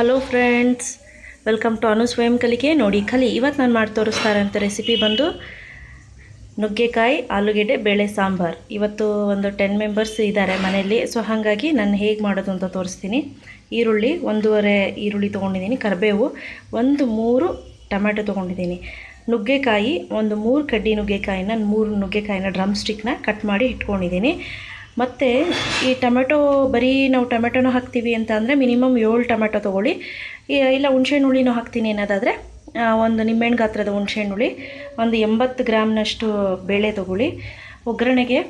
Hello friends welcome to ಅನು ಸ್ವಯಂ ಕಲಿಕೆ ನೋಡಿ, ಕಲಿ ಇವತ್ತು ನಾನು ಮಾಡಿ ತೋರಿಸ್ತಾರೆ ಅಂತ ರೆಸಿಪಿ ಬಂದು ನುಗ್ಗೆಕಾಯಿ, ಆಲೂಗೆಡ್ಡೆ, ಬೇಳೆ, ಸಾಂಬಾರು. ಇವತ್ತು ಒಂದು ಟೆನ್ ಮೆಂಬರ್ಸ್ ಇದ್ದಾರೆ ಮನೆಯಲ್ಲಿ. ಸೊ ಹಾಗಾಗಿ ನಾನು ಹೇಗೆ ಮಾಡೋದು ಅಂತ ತೋರಿಸ್ತೀನಿ. ಈರುಳ್ಳಿ, ಒಂದೂವರೆ ಈರುಳ್ಳಿ ತೊಗೊಂಡಿದ್ದೀನಿ, ಕರಿಬೇವು, ಒಂದು ಮೂರು ಟೊಮೆಟೊ ತೊಗೊಂಡಿದ್ದೀನಿ. ನುಗ್ಗೆಕಾಯಿ, ಒಂದು ಮೂರು ಕಡ್ಡಿ ನುಗ್ಗೆಕಾಯಿನ, ಮೂರು ನುಗ್ಗೆಕಾಯಿನ ಡ್ರಮ್ ಸ್ಟಿಕ್ನ ಕಟ್ ಮಾಡಿ ಇಟ್ಕೊಂಡಿದ್ದೀನಿ. ಮತ್ತು ಈ ಟೊಮೆಟೊ, ಬರೀ ನಾವು ಟೊಮೆಟೊನ ಹಾಕ್ತೀವಿ ಅಂತ ಅಂದರೆ ಮಿನಿಮಮ್ ಏಳು ಟೊಮೆಟೊ ತೊಗೊಳ್ಳಿ. ಇಲ್ಲ ಹುಣ್ಸೆಹಣ್ಣು ಹುಳಿನೂ ಹಾಕ್ತೀನಿ ಅನ್ನೋದಾದರೆ ಒಂದು ನಿಂಬೆಹಣ್ಣು ಗಾತ್ರದ ಹುಣ್ಸೆಹಣ್ಣು ಹುಳಿ ಒಂದು ಎಂಬತ್ತು ಗ್ರಾಮ್ನಷ್ಟು ಬೇಳೆ ತೊಗೊಳ್ಳಿ. ಒಗ್ಗರಣೆಗೆ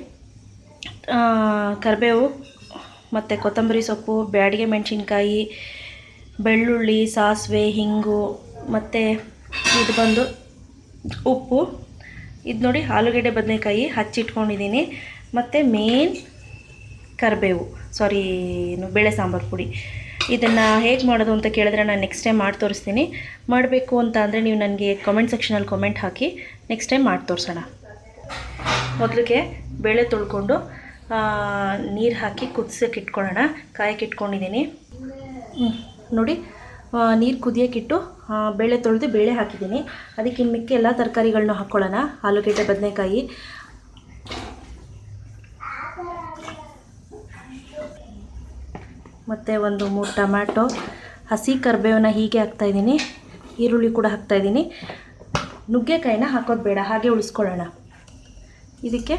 ಕರಿಬೇವು ಮತ್ತು ಕೊತ್ತಂಬರಿ ಸೊಪ್ಪು, ಬ್ಯಾಡಿಗೆ ಮೆಣಸಿನ್ಕಾಯಿ, ಬೆಳ್ಳುಳ್ಳಿ, ಸಾಸಿವೆ, ಹಿಂಗು ಮತ್ತು ಇದು ಬಂದು ಉಪ್ಪು. ಇದು ನೋಡಿ ಆಲೂಗೆಡ್ಡೆ, ಬದನೆಕಾಯಿ ಹಚ್ಚಿಟ್ಕೊಂಡಿದ್ದೀನಿ. ಮತ್ತು ಮೇನ್ ಕರಿಬೇವು. ಸಾರಿ ಏನು, ಬೇಳೆ ಸಾಂಬಾರು ಪುಡಿ. ಇದನ್ನು ಹೇಗೆ ಮಾಡೋದು ಅಂತ ಕೇಳಿದ್ರೆ ನಾನು ನೆಕ್ಸ್ಟ್ ಟೈಮ್ ಮಾಡಿ ತೋರಿಸ್ತೀನಿ. ಮಾಡಬೇಕು ಅಂತ ಅಂದರೆ ನೀವು ನನಗೆ ಕಮೆಂಟ್ ಸೆಕ್ಷನಲ್ಲಿ ಕಮೆಂಟ್ ಹಾಕಿ ನೆಕ್ಸ್ಟ್ ಟೈಮ್ ಮಾಡಿ ತೋರಿಸೋಣ. ಮೊದಲಿಗೆ ಬೇಳೆ ತೊಳ್ಕೊಂಡು ನೀರು ಹಾಕಿ ಕುದಿಸೋಕೆ ಇಟ್ಕೊಳ್ಳೋಣ. ಕಾಯಕ್ಕೆ ಇಟ್ಕೊಂಡಿದ್ದೀನಿ. ನೋಡಿ ನೀರು ಕುದಿಯೋಕ್ಕಿಟ್ಟು ಬೇಳೆ ತೊಳೆದು ಬೇಳೆ ಹಾಕಿದ್ದೀನಿ. ಅದಕ್ಕೆ ಇನ್ನು ಮಿಕ್ಕ ಎಲ್ಲ ತರಕಾರಿಗಳನ್ನೂ ಹಾಕ್ಕೊಳ್ಳೋಣ ಆಲೂಗೆಡ್ಡೆ, ಬದನೆಕಾಯಿ ಮತ್ತು ಒಂದು ಮೂರು ಟೊಮ್ಯಾಟೊ, ಹಸಿ ಕರಿಬೇವನ್ನ ಹೀಗೆ ಹಾಕ್ತಾಯಿದ್ದೀನಿ ಈರುಳ್ಳಿ ಕೂಡ ಹಾಕ್ತಾಯಿದ್ದೀನಿ ನುಗ್ಗೆಕಾಯಿನ ಹಾಕೋದು ಬೇಡ, ಹಾಗೆ ಉಳಿಸ್ಕೊಳ್ಳೋಣ. ಇದಕ್ಕೆ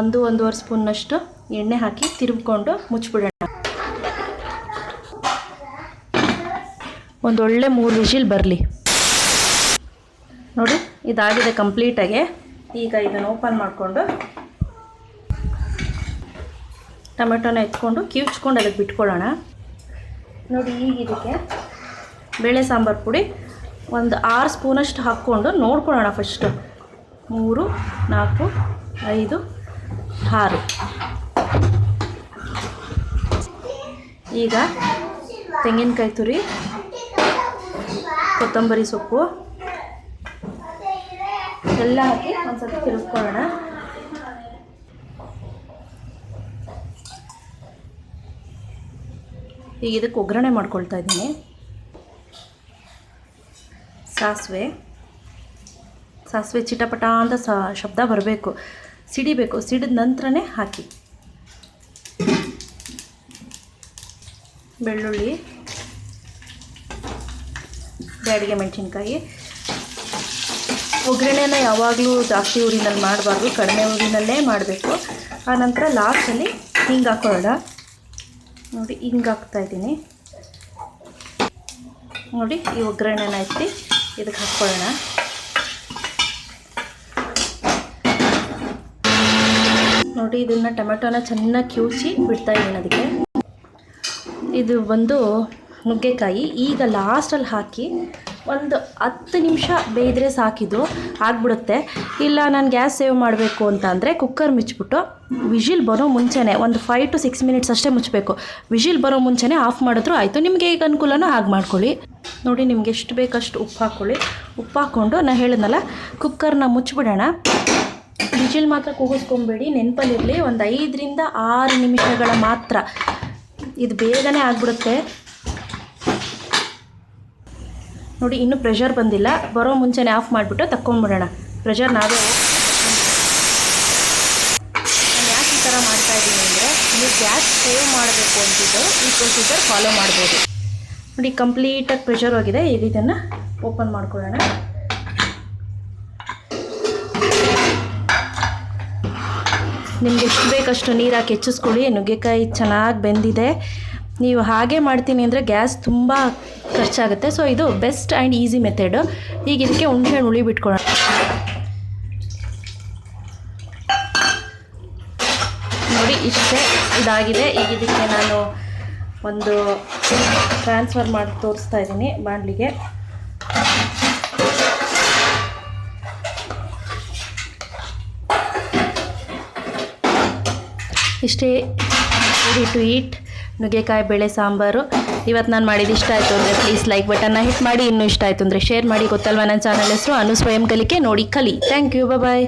ಒಂದು, ಒಂದೂವರೆ ಸ್ಪೂನ್ನಷ್ಟು ಎಣ್ಣೆ ಹಾಕಿ ತಿರುಗಿಕೊಂಡು ಮುಚ್ಚಿಬಿಡೋಣ. ಒಂದೊಳ್ಳೆ ಮೂರು ವಿಷಿಲ್ ಬರಲಿ. ನೋಡಿ, ಇದಾಗಿದೆ ಕಂಪ್ಲೀಟಾಗಿ. ಈಗ ಇದನ್ನು ಓಪನ್ ಮಾಡಿಕೊಂಡು ಟೊಮೆಟೊನ ಎತ್ಕೊಂಡು ಕಿವುಚ್ಕೊಂಡು ಅದಕ್ಕೆ ಬಿಟ್ಕೊಳ್ಳೋಣ. ನೋಡಿ ಈಗ ಇದಕ್ಕೆ ಬೇಳೆ ಸಾಂಬಾರು ಪುಡಿ ಒಂದು ಆರು ಸ್ಪೂನಷ್ಟು ಹಾಕ್ಕೊಂಡು ನೋಡ್ಕೊಳ್ಳೋಣ ಫಸ್ಟು. ಮೂರು, ನಾಲ್ಕು, ಐದು, ಆರು. ಈಗ ತೆಂಗಿನಕಾಯಿ ತುರಿ, ಕೊತ್ತಂಬರಿ ಸೊಪ್ಪು ಎಲ್ಲ ಹಾಕಿ ಒಂದು ಸ್ವಲ್ಪ ತಿರುಗ್ಕೊಳ್ಳೋಣ. ಈಗ ಇದಕ್ಕೆ ಒಗ್ಗರಣೆ ಮಾಡ್ಕೊಳ್ತಾ ಇದ್ದೀನಿ. ಸಾಸಿವೆ. ಸಾಸಿವೆ ಚಿಟಪಟ ಅಂತ ಸ, ಶಬ್ದ ಬರಬೇಕು. ಸಿಡಿಬೇಕು. ಸಿಡಿದ ನಂತರನೇ ಹಾಕಿ. ಬೆಳ್ಳುಳ್ಳಿ. ಬ್ಯಾಡಿಗೆ ಮೆಣಸಿನ್ಕಾಯಿ. ಒಗ್ಗರಣೆನ ಯಾವಾಗಲೂ ಜಾಸ್ತಿ ಊರಿನಲ್ಲಿ ಮಾಡಬಾರ್ದು. ಕಡಿಮೆ ಊರಿನಲ್ಲೇ ಮಾಡಬೇಕು. ಆನಂತರ ಲಾಸ್ಟಲ್ಲಿ ಹಿಂಗೆ ಹಾಕೊಳ್ಳೋಣ. ನೋಡಿ ಹಿಂಗೆ ಹಾಕ್ತಾಯಿದ್ದೀನಿ ನೋಡಿ ಈ ಒಗ್ಗರಣೆನ ಎತ್ತಿ ಇದಕ್ಕೆ ಹಾಕ್ಕೊಳ್ಳೋಣ ನೋಡಿ, ಇದನ್ನು ಟೊಮೆಟೊನ ಚೆನ್ನಾಗಿ ಕಿವುಚಿ ಬಿಡ್ತಾ ಇದ್ದೀನಿ ಅದಕ್ಕೆ. ಇದು ಬಂದು ನುಗ್ಗೆಕಾಯಿ. ಈಗ ಲಾಸ್ಟಲ್ಲಿ ಹಾಕಿ ಒಂದು ಹತ್ತು ನಿಮಿಷ ಬೇಯ್ದರೆ ಸಾಕಿದು ಆಗಿಬಿಡುತ್ತೆ. ಇಲ್ಲ, ನಾನು ಗ್ಯಾಸ್ ಸೇವ್ ಮಾಡಬೇಕು ಅಂತ ಅಂದರೆ ಕುಕ್ಕರ್ ಮುಚ್ಚಿಬಿಟ್ಟು ವಿಜಿಲ್ ಬರೋ ಮುಂಚೆನೇ ಒಂದು ಫೈವ್ ಟು ಸಿಕ್ಸ್ ಮಿನಿಟ್ಸ್ ಅಷ್ಟೇ ಮುಚ್ಚಬೇಕು ವಿಜಿಲ್ ಬರೋ ಮುಂಚೆನೇ ಆಫ್ ಮಾಡಿದ್ರು ಆಯಿತು. ನಿಮಗೆ ಈಗ ಅನುಕೂಲನೂ ಹಾಗೆ ಮಾಡ್ಕೊಳ್ಳಿ. ನೋಡಿ, ನಿಮ್ಗೆ ಎಷ್ಟು ಬೇಕಷ್ಟು ಉಪ್ಪು ಹಾಕ್ಕೊಳ್ಳಿ. ಉಪ್ಪು ಹಾಕ್ಕೊಂಡು ನಾನು ಹೇಳಿದ್ನಲ್ಲ ಕುಕ್ಕರ್ನ ಮುಚ್ಚಿಬಿಡೋಣ. ವಿಜಿಲ್ ಮಾತ್ರ ಕೂಗಿಸ್ಕೊಂಬೇಡಿ, ನೆನಪಲ್ಲಿರಲಿ. ಒಂದು ಐದರಿಂದ ಆರು ನಿಮಿಷಗಳ ಮಾತ್ರ. ಇದು ಬೇಗನೆ ಆಗಿಬಿಡುತ್ತೆ. ನೋಡಿ, ಇನ್ನೂ ಪ್ರೆಷರ್ ಬಂದಿಲ್ಲ. ಬರೋ ಮುಂಚೆನೇ ಆಫ್ ಮಾಡಿಬಿಟ್ಟು ತಕ್ಕೊಂಬಿಡೋಣ. ಪ್ರೆಷರ್ ನಾವೇ ನಾನು ಯಾಕೆ ಈ ಥರ ಮಾಡ್ತಾ ಇದ್ದೀನಿ ಅಂದರೆ, ನೀವು ಗ್ಯಾಸ್ ಸೇವ್ ಮಾಡಬೇಕು ಅಂತಿದ್ದು, ಈ ಪ್ರೊಸೀಜರ್ ಫಾಲೋ ಮಾಡ್ಬೋದು. ನೋಡಿ ಕಂಪ್ಲೀಟಾಗಿ ಪ್ರೆಷರ್ ಹೋಗಿದೆ. ಈಗ ಇದನ್ನು ಓಪನ್ ಮಾಡ್ಕೊಳ್ಳೋಣ. ನಿಮ್ಗೆ ಎಷ್ಟು ಬೇಕಷ್ಟು ನೀರು ಹಾಕಿ ಹೆಚ್ಚಿಸ್ಕೊಳ್ಳಿ. ನುಗ್ಗೆಕಾಯಿ ಚೆನ್ನಾಗಿ ಬೆಂದಿದೆ. ನೀವು ಹಾಗೆ ಮಾಡ್ತೀನಿ ಅಂದರೆ ಗ್ಯಾಸ್ ತುಂಬ ಖರ್ಚಾಗುತ್ತೆ. ಸೊ ಇದು ಬೆಸ್ಟ್ ಆ್ಯಂಡ್ ಈಸಿ ಮೆಥಡು ಈಗ ಇದಕ್ಕೆ ಹುಣಸೆಹಣ್ಣು ಹುಳಿ ಬಿಟ್ಕೊಳ್ಳೋಣ ನೋಡಿ, ಇಷ್ಟೇ ಇದಾಗಿದೆ. ಈಗ ಇದಕ್ಕೆ ನಾನು ಒಂದು ಟ್ರಾನ್ಸ್ಫರ್ ಮಾಡಿ ತೋರಿಸ್ತಾ ಇದ್ದೀನಿ ಬಾಂಡ್ಲಿಗೆ ಇಷ್ಟೇ, ರೆಡಿ ಟು ಈಟ್. ನುಗ್ಗೆಕಾಯಿ, ಬೇಳೆ, ಸಾಂಬಾರು. ಇವತ್ತು ನಾನು ಮಾಡಿದ್ದು ಇಷ್ಟ ಆಯಿತು ಅಂದರೆ ಪ್ಲೀಸ್ ಲೈಕ್ ಬಟನ್ನ ಹಿಟ್ ಮಾಡಿ, ಇನ್ನೂ ಇಷ್ಟ ಆಯಿತು ಅಂದರೆ ಶೇರ್ ಮಾಡಿ. ಗೊತ್ತಲ್ವ ನನ್ನ ಚಾನಲ್ ಹೆಸರು? ಅನು ಸ್ವಯಂ ಕಲಿಕೆ, ನೋಡಿ ಕಲಿ. Thank you bye